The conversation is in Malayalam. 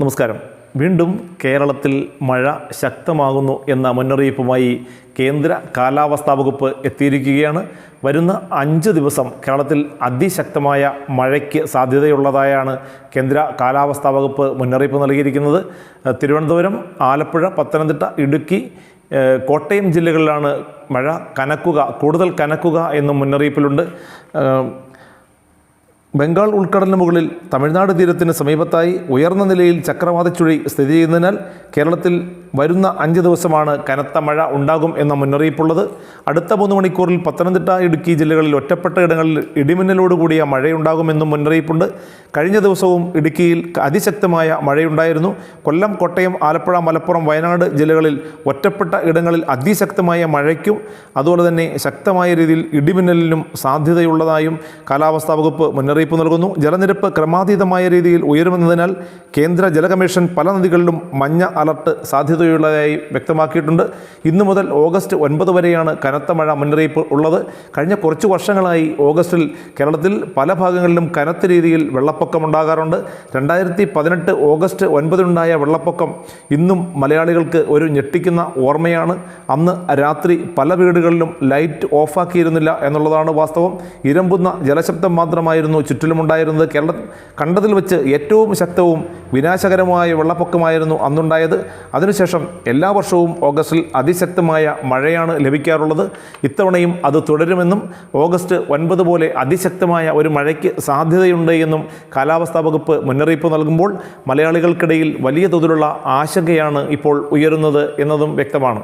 നമസ്കാരം. വീണ്ടും കേരളത്തിൽ മഴ ശക്തമാകുന്നു എന്ന മുന്നറിയിപ്പുമായി കേന്ദ്ര കാലാവസ്ഥാ വകുപ്പ് എത്തിയിരിക്കുകയാണ്. വരുന്ന അഞ്ച് ദിവസം കേരളത്തിൽ അതിശക്തമായ മഴയ്ക്ക് സാധ്യതയുള്ളതായാണ് കേന്ദ്ര കാലാവസ്ഥാ വകുപ്പ് മുന്നറിയിപ്പ് നൽകിയിരിക്കുന്നത്. തിരുവനന്തപുരം ആലപ്പുഴ പത്തനംതിട്ട ഇടുക്കി കോട്ടയം ജില്ലകളിലാണ് മഴ കനക്കുക കൂടുതൽ കനക്കുക എന്നും മുന്നറിയിപ്പിലുണ്ട്. ബംഗാൾ ഉൾക്കടലിന് മുകളിൽ തമിഴ്നാട് തീരത്തിന് സമീപത്തായി ഉയർന്ന നിലയിൽ ചക്രവാത ചുഴി സ്ഥിതി ചെയ്യുന്നതിനാൽ കേരളത്തിൽ വരുന്ന അഞ്ച് ദിവസമാണ് കനത്ത മഴ ഉണ്ടാകും എന്ന മുന്നറിയിപ്പുള്ളത്. അടുത്ത മൂന്ന് മണിക്കൂറിൽ പത്തനംതിട്ട ഇടുക്കി ജില്ലകളിൽ ഒറ്റപ്പെട്ട ഇടങ്ങളിൽ ഇടിമിന്നലോട് കൂടിയ മഴയുണ്ടാകുമെന്നും മുന്നറിയിപ്പുണ്ട്. കഴിഞ്ഞ ദിവസവും ഇടുക്കിയിൽ അതിശക്തമായ മഴയുണ്ടായിരുന്നു. കൊല്ലം കോട്ടയം ആലപ്പുഴ മലപ്പുറം വയനാട് ജില്ലകളിൽ ഒറ്റപ്പെട്ട ഇടങ്ങളിൽ അതിശക്തമായ മഴയ്ക്കും അതുപോലെ തന്നെ ശക്തമായ രീതിയിൽ ഇടിമിന്നലിനും സാധ്യതയുള്ളതായും കാലാവസ്ഥാ വകുപ്പ് മുന്നറിയിപ്പ് നൽകുന്നു. ജലനിരപ്പ് ക്രമാതീതമായ രീതിയിൽ ഉയരുമെന്നതിനാൽ കേന്ദ്ര ജലകമ്മീഷൻ പല നദികളിലും മഞ്ഞ അലർട്ട് സാധ്യതയുള്ളതായി വ്യക്തമാക്കിയിട്ടുണ്ട്. ഇന്നു മുതൽ ഓഗസ്റ്റ് ഒൻപത് വരെയാണ് കനത്ത മഴ മുന്നറിയിപ്പ് ഉള്ളത്. കഴിഞ്ഞ കുറച്ച് വർഷങ്ങളായി ഓഗസ്റ്റിൽ കേരളത്തിൽ പല ഭാഗങ്ങളിലും കനത്ത രീതിയിൽ വെള്ളപ്പൊക്കം ഉണ്ടാകാറുണ്ട്. രണ്ടായിരത്തി പതിനെട്ട് ഓഗസ്റ്റ് ഒൻപതിനുണ്ടായ വെള്ളപ്പൊക്കം ഇന്നും മലയാളികൾക്ക് ഒരു ഞെട്ടിക്കുന്ന ഓർമ്മയാണ്. അന്ന് രാത്രി പല വീടുകളിലും ലൈറ്റ് ഓഫാക്കിയിരുന്നില്ല എന്നുള്ളതാണ് വാസ്തവം. ഇരമ്പുന്ന ജലശബ്ദം മാത്രമായിരുന്നു ചുറ്റിലുമുണ്ടായിരുന്നത്. കേരള കണ്ടതിൽ വെച്ച് ഏറ്റവും ശക്തവും വിനാശകരമായ വെള്ളപ്പൊക്കമായിരുന്നു അന്നുണ്ടായത്. അതിനുശേഷം എല്ലാ വർഷവും ഓഗസ്റ്റിൽ അതിശക്തമായ മഴയാണ് ലഭിക്കാറുള്ളത്. ഇത്തവണയും അത് തുടരുമെന്നും ഓഗസ്റ്റ് ഒൻപത് പോലെ അതിശക്തമായ ഒരു മഴയ്ക്ക് സാധ്യതയുണ്ട് എന്നും കാലാവസ്ഥാ വകുപ്പ് മുന്നറിയിപ്പ് നൽകുമ്പോൾ മലയാളികൾക്കിടയിൽ വലിയ തോതിലുള്ള ആശങ്കയാണ് ഇപ്പോൾ ഉയരുന്നത് എന്നതും വ്യക്തമാണ്.